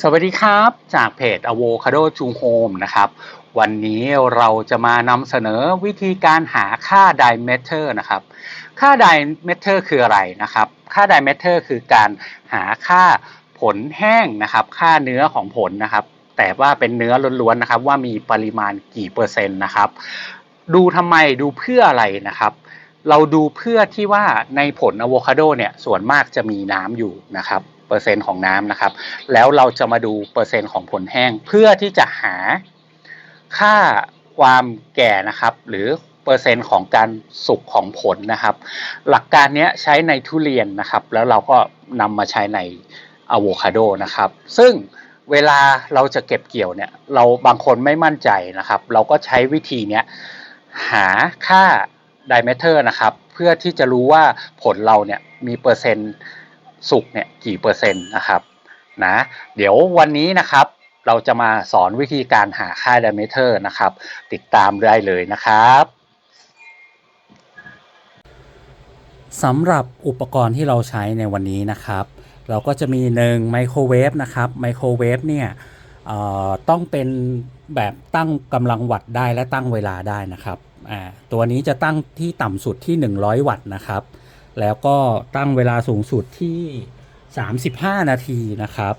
สวัสดีครับจากเพจ Avocado to Home นะครับ วันนี้เราจะมานำเสนอวิธีการหาค่า diameter นะครับ ค่า diameter คืออะไรนะครับ ค่า diameter คือการหาค่าผลแห้งนะครับ ค่าเนื้อของผลนะครับ แต่ว่าเป็นเนื้อล้วนๆนะครับ ว่ามีปริมาณกี่เปอร์เซ็นต์นะครับ ดูทำไมดูเพื่ออะไรนะครับเราดูเพื่อที่ว่าในผลอะโวคาโดเนี่ยส่วนมากจะมีน้ำอยู่นะครับ เปอร์เซ็นต์ของน้ำนะครับ แล้วเราจะมาดูเปอร์เซ็นต์ของผลแห้ง เพื่อที่จะหาค่าความแก่นะครับ หรือเปอร์เซ็นต์ของการสุกของผลนะครับ หลักการนี้ใช้ในทุเรียนนะครับ แล้วเราก็นำมาใช้ในอะโวคาโดนะครับ ซึ่งเวลาเราจะเก็บเกี่ยวเนี่ย เราบางคนไม่มั่นใจนะครับ เราก็ใช้วิธีเนี้ยหาค่า diameter นะครับ เพื่อที่จะรู้ว่าผลเราเนี่ยมีเปอร์เซ็นต์ สุกเนี่ยกี่เปอร์เซ็นต์นะครับนะเดี๋ยววันนี้นะครับเราจะมาสอนวิธีการหาค่า diameter นะครับ ติดตามได้เลยนะครับสำหรับอุปกรณ์ที่เราใช้ในวันนี้นะครับ เราก็จะมีหนึ่งไมโครเวฟนะครับไมโครเวฟเนี่ยต้องเป็นแบบตั้งกำลังวัตต์ได้และตั้งเวลาได้นะครับตัวนี้จะตั้งที่ต่ำสุดที่ 100 วัตต์นะครับ แล้วก็ตั้งเวลาสูงสุดที่ 35 นาทีนะครับ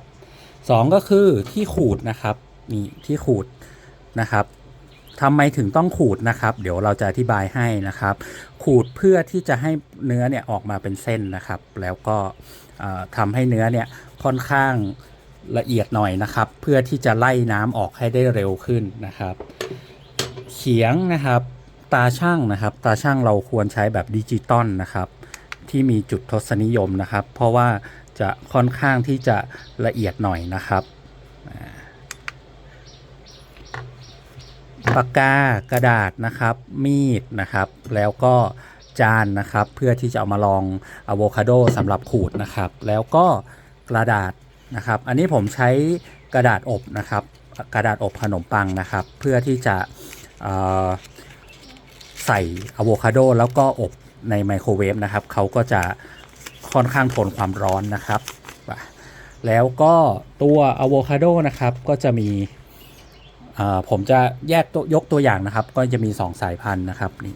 สองก็คือที่ขูดนะครับนี่ที่ขูดนะครับทำไมถึงต้องขูดนะครับ เดี๋ยวเราจะอธิบายให้นะครับ ขูดเพื่อที่จะให้เนื้อเนี่ยออกมาเป็นเส้นนะครับ แล้วก็ทำให้เนื้อเนี่ยค่อนข้างละเอียดหน่อยนะครับ เพื่อที่จะไล่น้ำออกให้ได้เร็วขึ้นนะครับ เขียงนะครับ ตาช่างนะครับ ตาช่างเราควรใช้แบบดิจิตอลนะครับ ที่มีจุดทศนิยมนะครับ เพราะว่าจะค่อนข้างที่จะละเอียดหน่อยนะครับปากกากระดาษนะครับมีดนะครับ แล้วก็จานนะครับ เพื่อที่จะเอามาลองอะโวคาโดสำหรับขูดนะครับ แล้วก็กระดาษนะครับ อันนี้ผมใช้กระดาษอบนะครับ กระดาษอบขนมปังนะครับ เพื่อที่จะใส่อะโวคาโดแล้วก็อบ ในไมโครเวฟนะครับเขาก็จะค่อนข้างทนความร้อนนะครับ แล้วก็ตัวอะโวคาโดนะครับก็จะมีผมจะแยกตัวยกตัวอย่างนะครับ ก็จะมี 2 สายพันธุ์นะครับนี่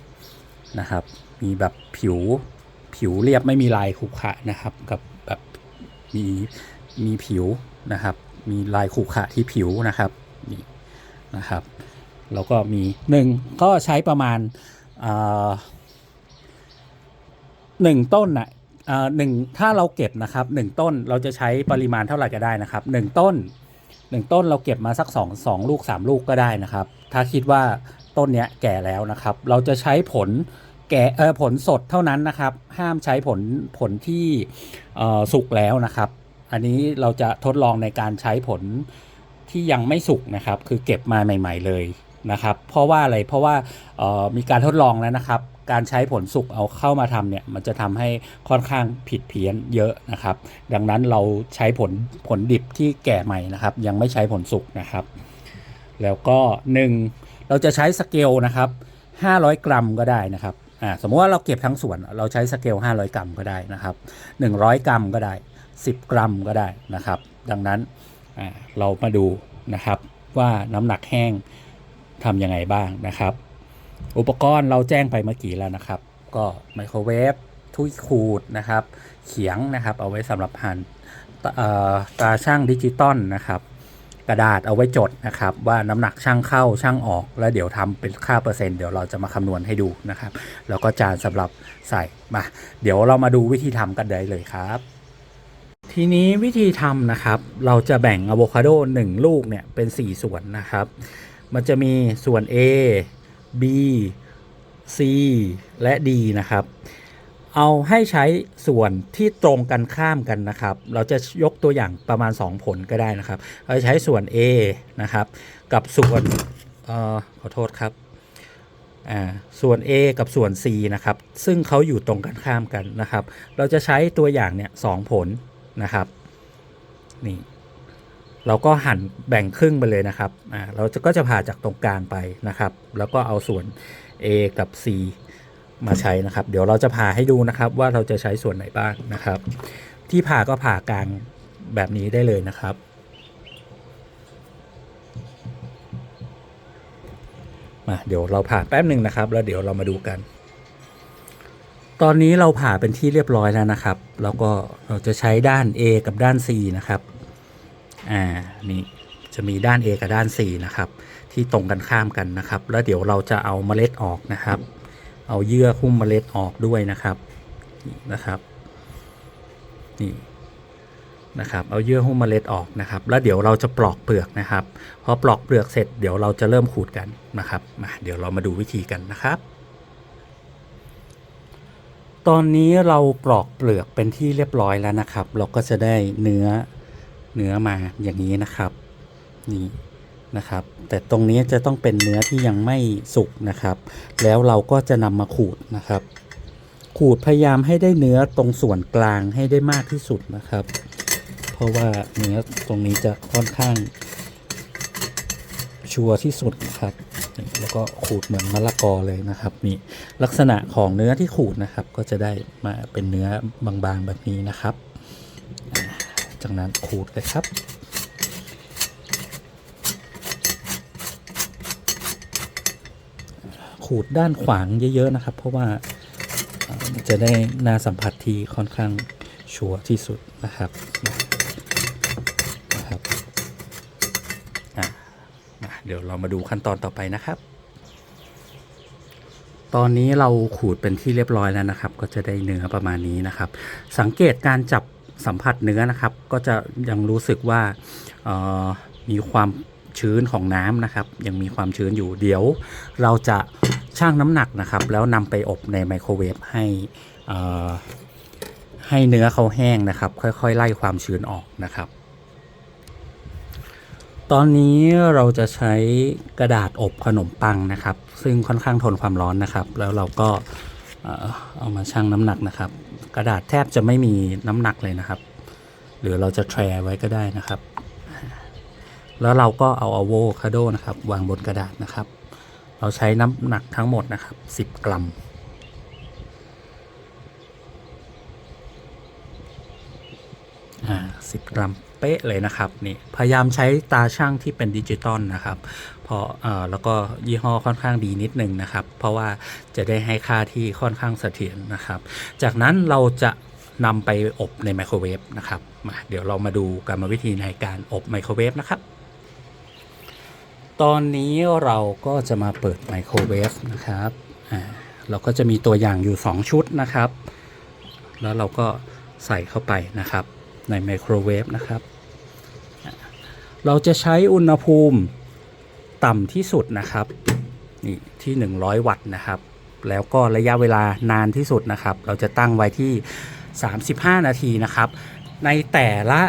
นะครับ มีแบบผิวผิวเรียบไม่มีลายขรุขระนะครับ กับแบบมีมีผิวนะครับ มีลายขรุขระที่ผิวนะครับนี่นะครับแล้วก็มีหนึ่งก็ใช้ประมาณอ่า หนึ่งต้นน่ะอ่าหนึ่งถ้าเราเก็บนะครับหนึ่งต้นเราจะใช้ปริมาณเท่าไหร่ก็ได้นะครับหนึ่งต้นหนึ่งต้นเราเก็บมาสักสองสองลูกสามลูกก็ได้นะครับ ถ้าคิดว่าต้นเนี้ยแก่แล้วนะครับ เราจะใช้ผลแก่เออผลสดเท่านั้นนะครับ ห้ามใช้ผลผลที่อ่อสุกแล้วนะครับ อันนี้เราจะทดลองในการใช้ผลที่ยังไม่สุกนะครับ คือเก็บมาใหม่ ๆเลยนะครับ เพราะว่าอะไรเพราะว่าอ่อมีการทดลองแล้วนะครับ การใช้ผลสุกเอาเข้ามาทำเนี่ยมันจะทำให้ค่อนข้างผิดเพี้ยนเยอะนะครับ ดังนั้นเราใช้ผลผลดิบที่แก่ใหม่นะครับ ยังไม่ใช้ผลสุกนะครับ แล้วก็หนึ่งเราจะใช้สเกลนะครับ 500 กรัมก็ได้นะครับอ่าสมมติว่าเราเก็บทั้งส่วนเราใช้สเกล 500 กรัมก็ได้นะครับ 100 กรัมก็ได้ 10 กรัมก็ได้นะครับ ดังนั้นอ่าเรามาดูนะครับว่าน้ำหนักแห้งทำยังไงบ้างนะครับ อุปกรณ์เราแจ้งไปเมื่อกี้แล้วนะครับ ก็ไมโครเวฟทุยขูดนะครับ เขียงนะครับ เอาไว้สำหรับหั่นตาช่างดิจิตอลนะครับ กระดาษเอาไว้จดนะครับ ว่าน้ำหนักช่างเข้าช่างออก แล้วเดี๋ยวทำเป็นค่าเปอร์เซ็นต์เดี๋ยวเราจะมาคำนวณให้ดูนะครับ แล้วก็จานสำหรับใส่มาเดี๋ยวเรามาดูวิธีทำกันได้เลยครับทีนี้วิธีทำนะครับ เราจะแบ่งอะโวคาโด1 ลูกเนี่ยเป็น 4 ส่วนนะครับ มันจะมีส่วน A B C และ D นะครับ เอาให้ใช้ส่วนที่ตรงกันข้ามกันนะครับ เราจะยกตัวอย่างประมาณ 2 ผลก็ได้นะครับ เราจะใช้ส่วน A นะครับ กับส่วนออขอโทษครับอ่าส่วน A กับส่วน C นะครับ ซึ่งเขาอยู่ตรงกันข้ามกันนะครับ เราจะใช้ตัวอย่างเนี่ยสองผลนะครับ นี่ เราก็หั่นแบ่งครึ่งไปเลยนะครับอ่าเราก็จะผ่าจากตรงกลางไปนะครับ แล้วก็เอาส่วน A กับ C มาใช้นะครับ เดี๋ยวเราจะผ่าให้ดูนะครับว่าเราจะใช้ส่วนไหนบ้างนะครับ ที่ผ่าก็ผ่ากลางแบบนี้ได้เลยนะครับมาเดี๋ยวเราผ่าแป๊บหนึ่งนะครับ แล้วเดี๋ยวเรามาดูกัน ตอนนี้เราผ่าเป็นที่เรียบร้อยแล้วนะครับ แล้วก็เราจะใช้ด้าน A กับด้าน C นะครับ อ่านี่จะมีด้าน A กับด้าน C นะครับ ที่ตรงกันข้ามกันนะครับ แล้วเดี๋ยวเราจะเอาเมล็ดออกนะครับ เอาเยื่อหุ้มเมล็ดออกด้วยนะครับนี่นะครับนี่นะครับ เอาเยื่อหุ้มเมล็ดออกนะครับ แล้วเดี๋ยวเราจะปลอกเปลือกนะครับพอปลอกเปลือกเสร็จเดี๋ยวเราจะเริ่มขูดกันนะครับมาเดี๋ยวเรามาดูวิธีกันนะครับตอนนี้เราปลอกเปลือกเป็นที่เรียบร้อยแล้วนะครับ เราก็จะได้เนื้อ เนื้อมาอย่างนี้นะครับ นี่นะครับ แต่ตรงนี้จะต้องเป็นเนื้อที่ยังไม่สุกนะครับ แล้วเราก็จะนำมาขูดนะครับ ขูดพยายามให้ได้เนื้อตรงส่วนกลางให้ได้มากที่สุดนะครับ เพราะว่าเนื้อตรงนี้จะค่อนข้าง ชัวร์ที่สุดนะครับแล้วก็ขูดเหมือนมะละกอเลยนะครับนี่ลักษณะของเนื้อที่ขูดนะครับ ก็จะได้มาเป็นเนื้อบางๆแบบนี้นะครับ จากนั้นขูดเลยครับ ขูดด้านขวางเยอะๆนะครับ เพราะว่าจะได้นาสัมผัสที่ค่อนข้างชัวร์ที่สุดนะครับนะครับเดี๋ยวเรามาดูขั้นตอนต่อไปนะครับ ตอนนี้เราขูดเป็นที่เรียบร้อยแล้วนะครับ ก็จะได้เนื้อประมาณนี้นะครับ สังเกตการจับ สัมผัสเนื้อนะครับ ก็จะยังรู้สึกว่ามีความชื้นของน้ำนะครับ ยังมีความชื้นอยู่เดี๋ยว เราจะชั่งน้ำหนักนะครับ แล้วนำไปอบในไมโครเวฟให้ให้เนื้อเขาแห้งนะครับ ค่อยๆ ไล่ความชื้นออกนะครับ ตอนนี้เราจะใช้กระดาษอบขนมปังนะครับ ซึ่งค่อนข้างทนความร้อนนะครับ แล้วเราก็เอามาชั่งน้ำหนักนะครับ กระดาษแทบจะไม่มีน้ำหนักเลยนะครับ หรือเราจะแทรไว้ก็ได้นะครับ แล้วเราก็เอาอะโวคาโดนะครับ วางบนกระดาษนะครับ เราใช้น้ำหนักทั้งหมดนะครับ 10 กรัมอ่าสิบกรัม เป๊ะเลยนะครับนี่พยายามใช้ตาช่างที่เป็นดิจิตอลนะครับเพราะเอ่อแล้วก็ยี่ห้อค่อนข้างดีนิดนึงนะครับ เพราะว่าจะได้ให้ค่าที่ค่อนข้างเสถียรนะครับ จากนั้นเราจะนำไปอบในไมโครเวฟนะครับมาเดี๋ยวเรามาดูกรรมวิธีในการอบไมโครเวฟนะครับ ตอนนี้เราก็จะมาเปิดไมโครเวฟนะครับอ่าเราก็จะมีตัวอย่างอยู่ 2 ชุดนะครับ แล้วเราก็ใส่เข้าไปนะครับ ในไมโครเวฟนะครับ เราจะใช้อุณหภูมิต่ำที่สุดนะครับนี่ที่ 100 วัตต์นะครับ แล้วก็ระยะเวลานานที่สุดนะครับ เราจะตั้งไว้ที่ 35 นาทีนะครับ ในแต่ละ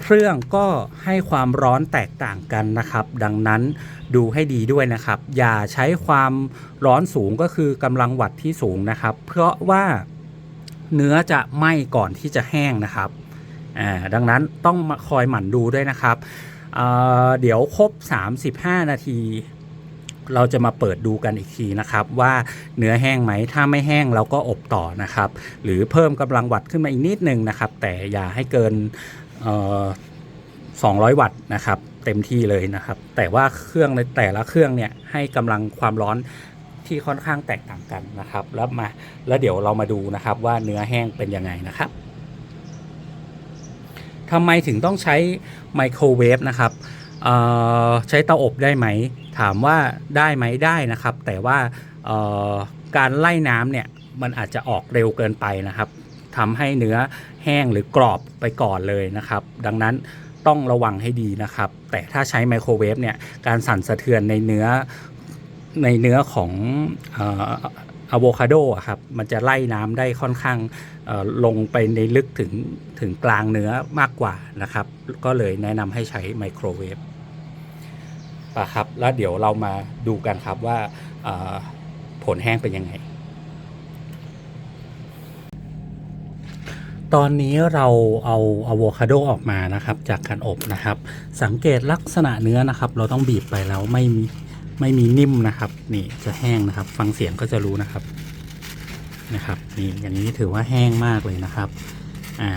เครื่องก็ให้ความร้อนแตกต่างกันนะครับ ดังนั้นดูให้ดีด้วยนะครับ อย่าใช้ความร้อนสูงก็คือกำลังวัตต์ที่สูงนะครับ เพราะว่าเนื้อจะไหม้ก่อนที่จะแห้งนะครับ ดังนั้นต้องมาคอยหมั่นดูด้วยนะครับเเดี๋ยวครบ 35 นาที เราจะมาเปิดดูกันอีกทีนะครับ ว่าเนื้อแห้งไหมถ้าไม่แห้งเราก็อบต่อนะครับ หรือเพิ่มกำลังวัตต์ขึ้นมาอีกนิดนึงนะครับ แต่อย่าให้เกินเอ่อ200 วัตต์นะครับ เต็มที่เลยนะครับ แต่ว่าเครื่องในแต่ละเครื่องเนี่ยให้กำลังความร้อนที่ค่อนข้างแตกต่างกันนะครับ แล้วมาแล้วเดี๋ยวเรามาดูนะครับว่าเนื้อแห้งเป็นยังไงนะครับ ทำไมถึงต้องใช้ไมโครเวฟนะครับใช้เตาอบได้ไหม ถามว่าได้ไหมได้นะครับ แต่ว่าการไล่น้ำเนี่ยมันอาจจะออกเร็วเกินไปนะครับทำให้เนื้อแห้งหรือกรอบไปก่อนเลยนะครับ ดังนั้นต้องระวังให้ดีนะครับ แต่ถ้าใช้ไมโครเวฟเนี่ยการสั่นสะเทือนในเนื้อในเนื้อของ อะโวคาโดอะครับมันจะไล่น้ำได้ค่อนข้างลงไปในลึกถึงถึงกลางเนื้อมากกว่านะครับ ก็เลยแนะนำให้ใช้ไมโครเวฟปะครับ แล้วเดี๋ยวเรามาดูกันครับว่าผลแห้งเป็นยังไง ตอนนี้เราเอาอะโวคาโดออกมานะครับ จากการอบนะครับ สังเกตลักษณะเนื้อนะครับ เราต้องบีบไปแล้วไม่มี ไม่มีนิ่มนะครับ นี่จะแห้งนะครับ ฟังเสียงก็จะรู้นะครับนะครับ นี่อย่างนี้ถือว่าแห้งมากเลยนะครับอ่า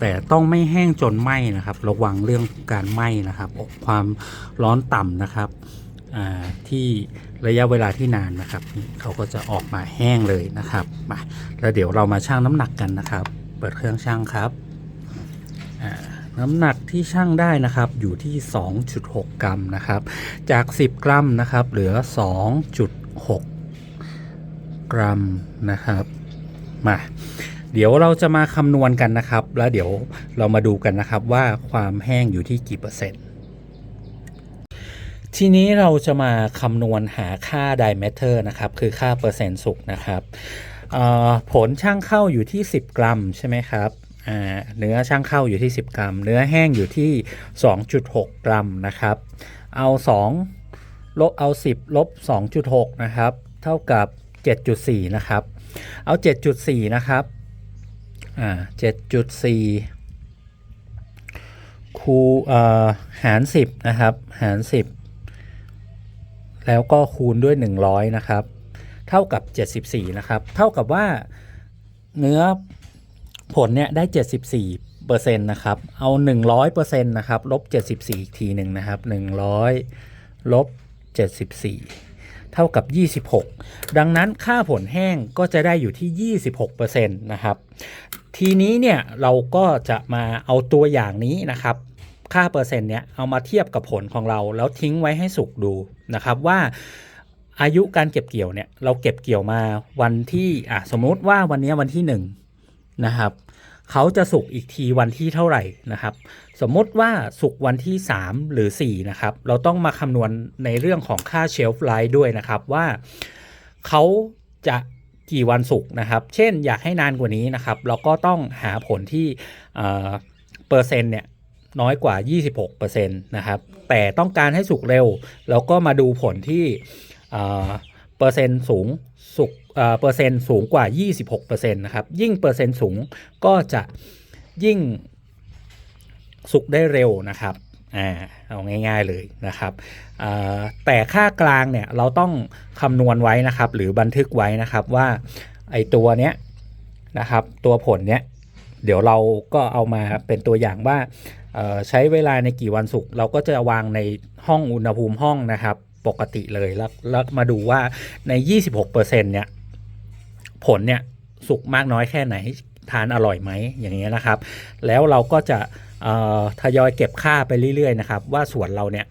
แต่ต้องไม่แห้งจนไหม้นะครับ ระวังเรื่องการไหม้นะครับอบความร้อนต่ำนะครับอ่าที่ระยะเวลาที่นานนะครับเขาก็จะออกมาแห้งเลยนะครับมาแล้วเดี๋ยวเรามาชั่งน้ำหนักกันนะครับ เปิดเครื่องชั่งครับอ่า น้ำหนักที่ชั่งได้นะครับอยู่ที่ 2.6 กรัมนะครับ จาก 10 กรัมนะครับ เหลือ 2.6 กรัมนะครับ มา เดี๋ยวเราจะมาคำนวณกันนะครับ แล้วเดี๋ยวเรามาดูกันนะครับว่าความแห้งอยู่ที่กี่เปอร์เซ็นต์ทีนี้เราจะมาคำนวณหาค่า diameter นะครับ คือค่าเปอร์เซ็นต์สุกนะครับ ผลช่างเข้าอยู่ที่ 10 กรัมใช่ไหมครับ เนื้อช่างเข้าอยู่ที่ 10 กรัม เนื้อแห้งอยู่ที่ 2.6 กรัมนะครับ เอา 2 ลบเอา 10 ลบ 2.6 นะครับ เท่ากับ 7.4 นะครับ เอา 7.4 นะครับ อ่า 7.4 คูอ่อหาร 10 นะครับ หาร 10 แล้วก็คูณด้วย 100 นะครับ เท่ากับ 74 นะครับ เท่ากับว่าเนื้อ ผลเนี่ยได้ 74เปอร์เซ็นต์นะครับ เอา 100เปอร์เซ็นต์นะครับลบ74อีกทีหนึ่งนะครับ100ลบ74 เท่ากับ 26 ดังนั้นค่าผลแห้งก็จะได้อยู่ที่ 26%นต์นะครับ ทีนี้เนี่ยเราก็จะมาเอาตัวอย่างนี้นะครับ ค่าเปอร์เซ็นต์เนี้ยเอามาเทียบกับผลของเรา แล้วทิ้งไว้ให้สุกดูนะครับว่าอายุการเก็บเกี่ยวเนี่ยเราเก็บเกี่ยวมาวันที่อะสมมติว่าวันนี้วันที่ห นะครับเขาจะสุกอีกทีวันที่เท่าไหร่นะครับ สมมติว่าสุกวันที่ 3 หรือ4นะครับเราต้องมาคำนวณในเรื่องของค่าเชลฟ์ไลท์ด้วยนะครับว่าเขาจะกี่วันสุกนะครับ เช่นอยากให้นานกว่านี้นะครับ เราก็ต้องหาผลที่เปอร์เซ็นต์เนี่ยน้อยกว่า 26%นะครับแต่ต้องการให้สุกเร็วเราก็มาดูผลที่เปอร์เซ็นต์สูงสุก เอ่อเปอร์เซ็นต์สูงกว่า 26%นะครับ ยิ่งเปอร์เซ็นต์สูงก็จะยิ่งสุกได้เร็วนะครับอ่าเอาง่ายๆเลยนะครับอ่าแต่ค่ากลางเนี่ยเราต้องคำนวณไว้นะครับ หรือบันทึกไว้นะครับว่าไอตัวเนี้ยนะครับ ตัวผลเนี้ยเดี๋ยวเราก็เอามาเป็นตัวอย่างว่าเอ่อใช้เวลาในกี่วันสุกเราก็จะวางในห้องอุณหภูมิห้องนะครับ ปกติเลยแล้วแล้วมาดูว่าใน 26%เนี่ย ผลเนี่ยสุกมากน้อยแค่ไหนทานอร่อยไหมอย่างเงี้ยนะครับ แล้วเราก็จะทยอยเก็บค่าไปเรื่อยๆนะครับ ว่าสวนเราเนี่ย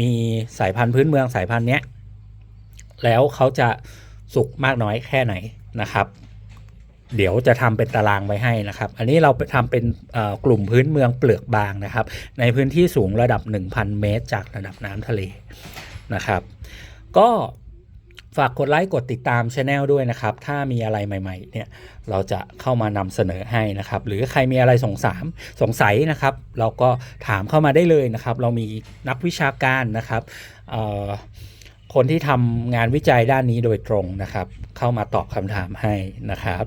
มีสายพันธุ์พื้นเมืองสายพันธุ์เนี้ยแล้วเขาจะสุกมากน้อยแค่ไหนนะครับ เดี๋ยวจะทำเป็นตารางไว้ให้นะครับ อันนี้เราไปทำเป็นกลุ่มพื้นเมืองเปลือกบางนะครับ ในพื้นที่สูงระดับ 1,000 เมตร จากระดับน้ำทะเลนะครับ ก็ ฝากกดไลค์กดติดตามช anel ด้วยนะครับ ถ้ามีอะไรใหม่ๆเนี่ยเราจะเข้ามานำเสนอให้นะครับ หรือใครมีอะไรสงสามสงสัยนะครับ เราก็ถามเข้ามาได้เลยนะครับ เรามีนักวิชาการนะครับเอ่อคนที่ทำงานวิจัยด้านนี้โดยตรงนะครับ เข้ามาตอบคำถามให้นะครับ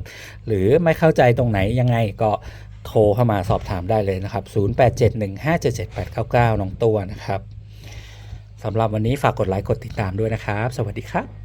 หรือไม่เข้าใจตรงไหนยังไงก็โทรเข้ามาสอบถามได้เลยนะครับ 0871577899 น้องตัวนะครับสำหรับวันนี้ฝากกดไลค์กดติดตามด้วยนะครับ สวัสดีครับ